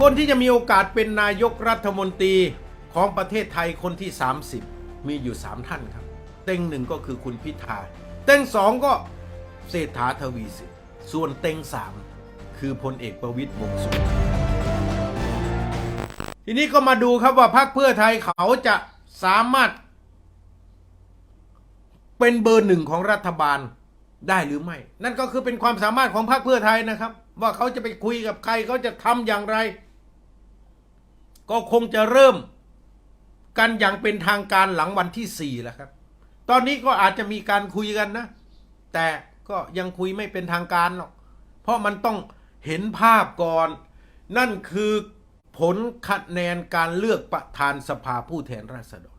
คนที่จะมีโอกาสเป็นนายกรัฐมนตรีของประเทศไทยคนที่ 30 มีอยู่ 3 ท่านครับ เต็งหนึ่งก็คือคุณพิธา เต็งสองก็เศรษฐาทวีสินส่วนเต็งสามคือพลเอกประวิตยวงสุวรรณทีนี้ก็มาดูครับว่าพรรคเพื่อไทยเขาจะสามารถ เป็นเบอร์หนึ่งของรัฐบาลได้หรือไม่ นั่นก็คือเป็นความสามารถของพรรคเพื่อไทยนะครับ ว่าเขาจะไปคุยกับใครเขาจะทำอย่างไร ก็คงจะเริ่มกันอย่างเป็นทางการหลังวันที่สี่แล้วครับ ตอนนี้ก็อาจจะมีการคุยกันนะ แต่ก็ยังคุยไม่เป็นทางการหรอก เพราะมันต้องเห็นภาพก่อน นั่นคือผลคะแนนการเลือกประธานสภาผู้แทนราษฎร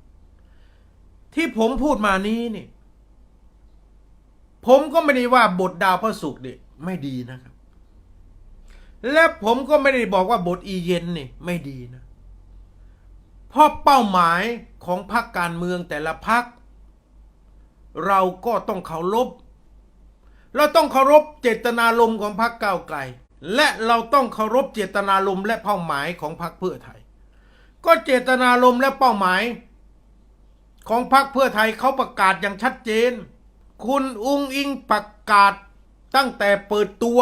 ที่ผมพูดมานี้นี่ ผมก็ไม่ได้ว่าบทดาวพระศุกร์นี่ไม่ดีนะครับ และผมก็ไม่ได้บอกว่าบทอีเย็นนี่ไม่ดีนะ เพราะเป้าหมายของพรรคการเมืองแต่ละพรรคเราก็ต้องเคารพเราต้องเคารพเจตนารมณ์ของพรรคก้าวไกล และเราต้องเคารพเจตนารมณ์และเป้าหมายของพรรคเพื่อไทย ก็เจตนารมณ์และเป้าหมาย ของพรรคเพื่อไทยเขาประกาศอย่างชัดเจน คุณอุ้งอิงประกาศตั้งแต่เปิดตัว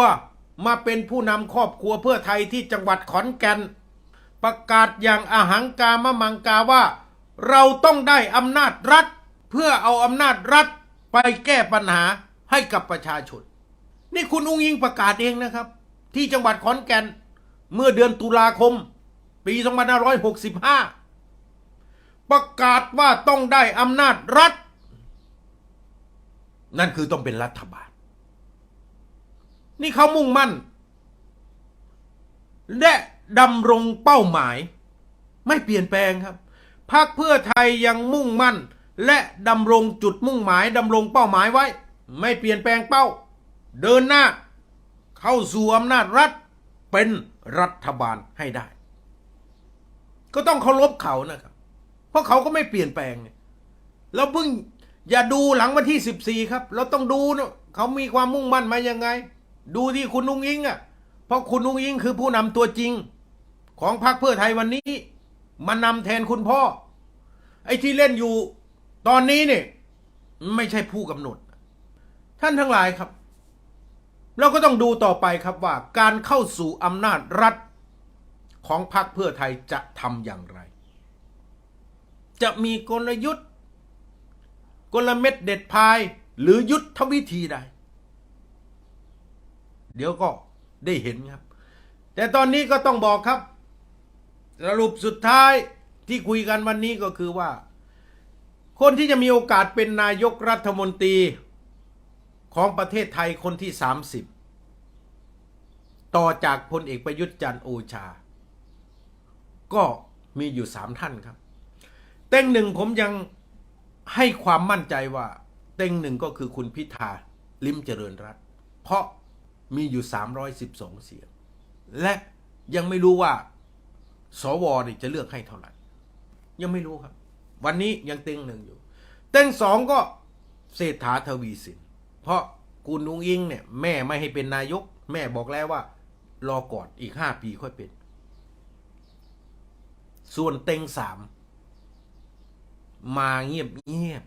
มาเป็นผู้นำครอบครัวเพื่อไทยที่จังหวัดขอนแก่น ประกาศอย่างอาหังกามะมังกาว่า เราต้องได้อำนาจรัฐ เพื่อเอาอำนาจรัฐไปแก้ปัญหาให้กับประชาชน นี่คุณอุ้งอิงประกาศเองนะครับ ที่จังหวัดขอนแก่นเมื่อเดือนตุลาคม ปี2565 ประกาศว่าต้องได้อำนาจรัฐ นั่นคือต้องเป็นรัฐบาล นี่เขามุ่งมั่นและ ดำรงเป้าหมาย ไม่เปลี่ยนแปลงครับพรรคเพื่อไทยยังมุ่งมั่น และดำรงจุดมุ่งหมายดำรงเป้าหมายไว้ ไม่เปลี่ยนแปลงเป้า เดินหน้า เข้าสู่อำนาจรัฐเป็นรัฐบาลให้ได้ ก็ต้องเคารพเขานะครับ เพราะเขาก็ไม่เปลี่ยนแปลงเนี่ยเราเพิ่งอย่าดูหลังวันที่สิบสี่ครับ เราต้องดูนะเขามีความมุ่งมั่นมายังไง ดูที่คุณนุงยิงอะ เพราะคุณนุงยิงคือผู้นำตัวจริง ของพรรคเพื่อไทยวันนี้มานำแทนคุณพ่อ ไอ้ที่เล่นอยู่ตอนนี้เนี่ยไม่ใช่ผู้กำหนด ท่านทั้งหลายครับ เราก็ต้องดูต่อไปครับว่า การเข้าสู่อำนาจรัฐของพรรคเพื่อไทยจะทำอย่างไร จะมีกลยุทธ์ กลเม็ดเด็ดพาย หรือยุทธวิธีใด เดี๋ยวก็ได้เห็นครับ แต่ตอนนี้ก็ต้องบอกครับ สรุปสุดท้ายที่คุยกันวันนี้ก็คือว่า คนที่จะมีโอกาสเป็นนายกรัฐมนตรีของประเทศไทยคนที่ 30 ต่อจากพลเอกประยุทธ์จันทร์โอชา ก็มีอยู่สามท่านครับ เต็งหนึ่งผมยังให้ความมั่นใจว่า เต็งหนึ่งก็คือคุณพิธาลิมเจริญรัตน์เพราะมีอยู่ 312 เสียง และยังไม่รู้ว่า สวนี่จะเลือกให้เท่าไหร่ ยังไม่รู้ครับ วันนี้ยังเต็งหนึ่งอยู่ เต็งสองก็เศรษฐาทวีสิน เพราะคุณนุงอิงเนี่ยแม่ไม่ให้เป็นนายก แม่บอกแล้วว่า รอก่อนอีกห้าปีค่อยเป็น ส่วนเต็งสามมาเงียบเงียบ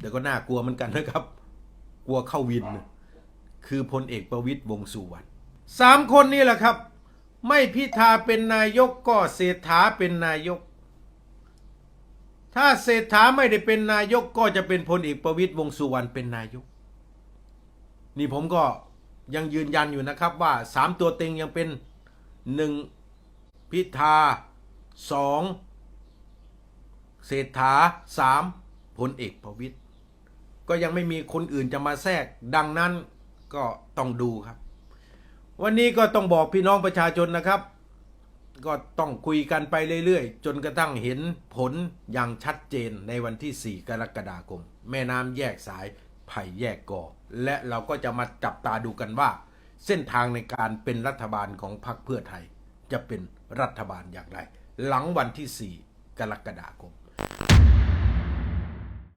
แต่ก็น่ากลัวเหมือนกันนะครับ กลัวเข้าวิน คือพลเอกประวิตยวงสุวรรณสามคนนี่แหละครับ ไม่พิธาเป็นนายกก็เศรษฐาเป็นนายก ถ้าเศรษฐาไม่ได้เป็นนายกก็จะเป็นพลเอกประวิตยวงสุวรรณเป็นนายก นี่ผมก็ยังยืนยันอยู่นะครับว่าสามตัวเต็งยังเป็นหนึ่งพิธาสองเศรษฐาสามพลเอกประวิตยก็ยังไม่มีคนอื่นจะมาแทรกดังนั้นก็ต้องดูครับ วันนี้ก็ต้องบอกพี่น้องประชาชนนะครับ ก็ต้องคุยกันไปเรื่อยๆ จนกระทั่งเห็นผลอย่างชัดเจนในวันที่ 4 กรกฎาคม แม่น้ำแยกสายไผ่แยกกอ และเราก็จะมาจับตาดูกันว่า เส้นทางในการเป็นรัฐบาลของพรรคเพื่อไทย จะเป็นรัฐบาลอย่างไร หลังวันที่ 4 กรกฎาคม